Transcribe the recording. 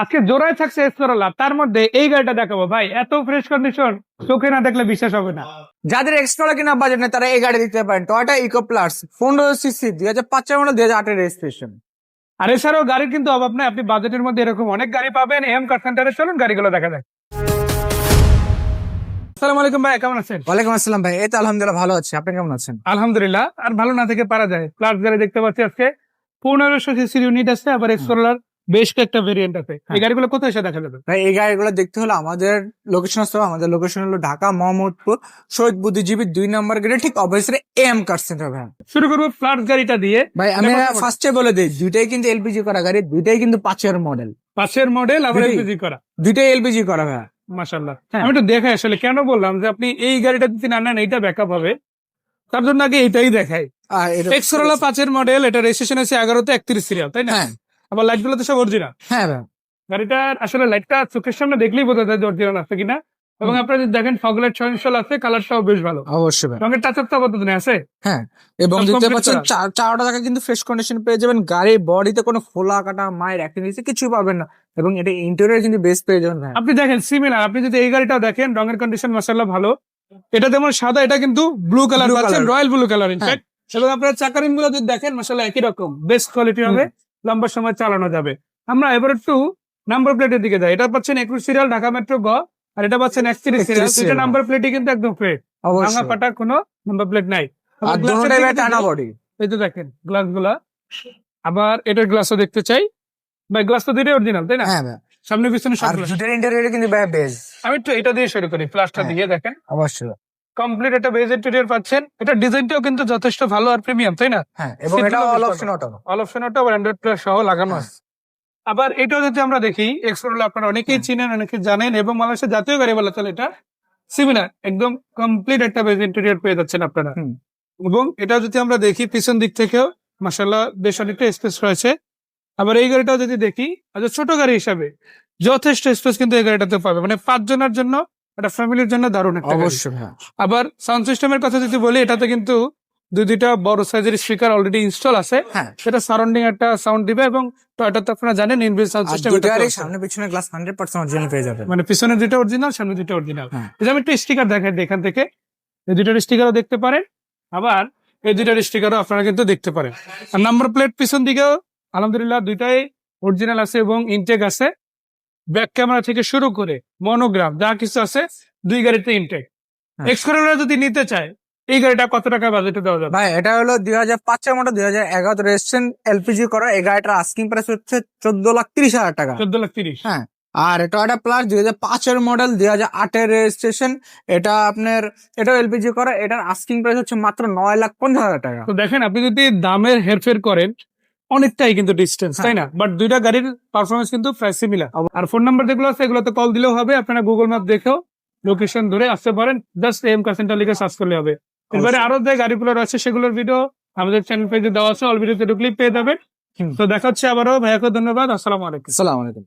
আজকে জোড়ায় থাকছে এসপেরোলা তার মধ্যে এই গাড়িটা দেখাবো। ভাই এত ফ্রেশ কন্ডিশন চোখে না দেখলে বিশ্বাস হবে না। যাদের এক্সট্রা কিনা বাজেট নেই তারা এই গাড়ি দিতে পারেন। টয়টা ইকো প্লাস পনেরো সিসি দুই হাজার পাঁচের মডেল দুই হাজার আটের রেজিস্ট্রেশন আর এছাড়াও গাড়ির কিন্তু অভাব নাই আপনি বাজেটের মধ্যে এরকম অনেক গাড়ি পাবেন। এম কার সেন্টারে চলুন গাড়িগুলো দেখা যায় আসসালামু আলাইকুম ভাই কেমন আছেন? ওয়ালাইকুম আসসালাম ভাই এই তো আলহামদুলিল্লাহ ভালো আছি। আপনি কেমন আছেন? আলহামদুলিল্লাহ আর ভালো না থেকে পারা যায়। প্লাস গাড়ি দেখতে পাচ্ছি আজকে। পনেরোশো সিসির ইউনিট আছে আবার এক্সপ্লোরার বেশ কয়েকটা ভেরিয়েন্ট আছে। এই হ্যাঁ। গাড়িগুলো কোথায় এসে দেখা যাবে? এই গাড়িগুলো দেখতে হলে আমাদের লোকেশন আসতে আমাদের লোকেশন হলো ঢাকা মোহাম্মদপুর শহীদ বুদ্ধিজীবী দুই নম্বর গেটে ঠিক অবশ্যই এম কার সেন্টার ভাই। শুরু করব ফ্লাট গাড়িটা দিয়ে। ভাই আমি ফার্স্টে বলে দিই দুইটাই কিন্তু এলপিজি করা গাড়ি দুইটাই কিন্তু পাঁচের মডেল পাঁচের মডেল আবার। এলপিজি করা। দুইটাই এলপিজি করা ভাই। মাশাল্লাহ হ্যাঁ। আমি তো দেখে আসলে কেন বললাম যে আপনি এই গাড়িটা যদি না নেন এইটা ব্যাকআপ হবে। তার জন্য আগে এটাই দেখাই। এক্সরোলা পাঁচের মডেল এটা রেজিস্ট্রেশন আছে এগারোতে একত্রিশ সিরিয়াল তাই না? হ্যাঁ। আবার লাইটগুলো তো সব অরিজিনাল হ্যাঁ গাড়িটার আসলে লাইটটা চোখের সামনে দেখলেই বোঝা যায় যে অরিজিনাল আছে কিনা। এবং। আপনারা যদি দেখেন ফগলাইট সহিংসল আছে কালারটাও বেশ ভালো। অবশ্যই রঙের টাচ আপটা আপাতত নেই আছে? এবং দেখতে পাচ্ছেন চারটা টাকা কিন্তু ফ্রেশ কন্ডিশন পেয়ে যাবেন। গাড়ির বডিতে কোনো ফোলা কাটা মায়ের অ্যাক্টিভিটি কিছু পাবেন না। এবং এটা ইন্টেরিয়র কিন্তু বেস্ট পেয়ে যাবেন আপনি দেখেন সিমিলার আপনি যদি এই গাড়িটাও দেখেন রঙের কন্ডিশন মাসাল্লাহ ভালো। এটা যেমন সাদা এটা কিন্তু ব্লু কালার পাচ্ছেন রয়্যাল ব্লু কালার হ্যাঁ। ইনফ্যাক্ট এবং আপনার চাকারিংগুলো যদি দেখেন মাসাল্লাহ একই রকম। বেস্ট কোয়ালিটি হবে। লম্বা সময় চালানো যাবে। আমরা এবার একটু নাম্বার প্লেটের দিকে যাই। এটা পাচ্ছেন একুশ সিরিয়াল ঢাকা মেট্রো গ আর এটা পাচ্ছেন একত্রিশ সিরিয়াল 31 দুইটা serial। নাম্বার প্লেটই কিন্তু একদম ফ্রেশ ভাঙা ফাটা কোনো নাম্বার প্লেট নাই। এই তো দেখেন গ্লাসগুলা। আবার এটার গ্লাসও দেখতে চাই। ভাই গ্লাস তো দুইটাই অরিজিনাল তাই না? হ্যাঁ সামনে পিছনে সব। কিন্তু ভাই আমি একটু এটা দিয়ে শুরু করি প্লাসটা হ্যাঁ। দিয়ে দেখেন। অবশ্যই। কমপ্লিট একটা বেজ ইন্টেরিয়র পাচ্ছেন। এটা ডিজাইনটাও কিন্তু যথেষ্ট ভালো আর প্রিমিয়াম তাই না? হ্যাঁ এবং এটা all option auto all option ওটা আবার অ্যান্ড্রয়েড প্লাস সহ লাগানো হ্যাঁ। আছে। আবার এটাও যদি আমরা দেখি এক্সপ্লোর আপনারা অনেকেই হ্যাঁ। চিনেন অনেকে জানেন এবং বাংলাদেশের জাতীয় গাড়ি বলা চলে এটা সিমিলার একদম কমপ্লিট একটা বেজ ইন্টেরিয়র পেয়ে যাচ্ছেন আপনারা। এবং এটা যদি আমরা দেখি পিছন দিক থেকেও মাসাল্লাহ বেশ অনেকটা স্পেস রয়েছে। আবার এই গাড়িটাও যদি দেখি আচ্ছা ছোট গাড়ি হিসাবে যথেষ্ট স্পেস কিন্তু এই গাড়িটাতে পাবে। মানে পাঁচ জনের জন্য একটা ফ্যামিলির জন্য দারুণ একটা। অবশ্যই আবার সাউন্ড সিস্টেমের কথা যদি বলি এটাতে কিন্তু দুই দুইটা বড় সাইজের স্পিকার অলরেডি ইনস্টল আছে। হ্যাঁ। সেটা সারাউন্ডিং একটা সাউন্ড দিবে এবং টয়টাতে আপনারা জানেন ইনবিল্ট সাউন্ড সিস্টেম দুটারই সামনে পিছনে গ্লাস হান্ড্রেড পার্সেন্ট অরিজিনাল পেয়ে যাবেন। মানে পিছনে দুইটা অরিজিনাল সামনে দুইটা অরিজিনাল হ্যাঁ। এই যে আমি একটু স্টিকার দেখাই এখান থেকে। এই দুইটার স্টিকারও দেখতে পারেন। আবার এই দুইটার স্টিকারও আপনারা কিন্তু দেখতে পারেন। আর নাম্বার প্লেট পিছন দিকেও আলহামদুলিল্লাহ দুইটাই অরিজিনাল আছে এবং ইনটেক আছে। ব্যাক ক্যামেরা থেকে শুরু করে মনোগ্রাম যা কিছু আছে দুই গাড়িতে ইনটেক হ্যাঁ। এক্সকোরোলা যদি নিতে চায় এই গাড়িটা কত টাকা বাজেটে দেওয়া যাবে? ভাই এটা হলো দুই হাজার পাঁচের মডেল দুই হাজার এগারো রেজিস্ট্রেশন এলপিজি করা এই গাড়িটার আস্কিং প্রাইস হচ্ছে চোদ্দ লাখ তিরিশ হাজার টাকা। চোদ্দ লাখ তিরিশ। হ্যাঁ আর এটা টয়টা প্লাস দুই হাজার পাঁচের মডেল দুই হাজার আটের রেজিস্ট্রেশন এটা আপনার এটাও এলপিজি করা এটার আস্কিং প্রাইস হচ্ছে মাত্র নয় লাখ পঞ্চাশ হাজার টাকা। তো দেখেন আপনি যদি দামের হেরফের করেন অনেকটাই কিন্তু ডিস্টেন্স তাই না? বাট দুইটা গাড়ির পারফরমেন্স কিন্তু প্রায় সিমিলার আর ফোন নাম্বার যেগুলো আছে এগুলোতে কল দিলেও হবে আপনারা গুগল ম্যাপ দেখেও লোকেশন ধরে আসতে পারেন। জাস্ট এম কাসেন্টার লিখে সার্চ করলে হবে। এবারে আরও যে গাড়িগুলো রয়েছে সেগুলোর ভিডিও আমাদের চ্যানেল পেজে দেওয়া আছে অল ভিডিওতে ঢুকলেই পেয়ে যাবেন। তো দেখা হচ্ছে আবারও। ভাইয়াকে ধন্যবাদ। আসসালামু আলাইকুম। আলাইকুম।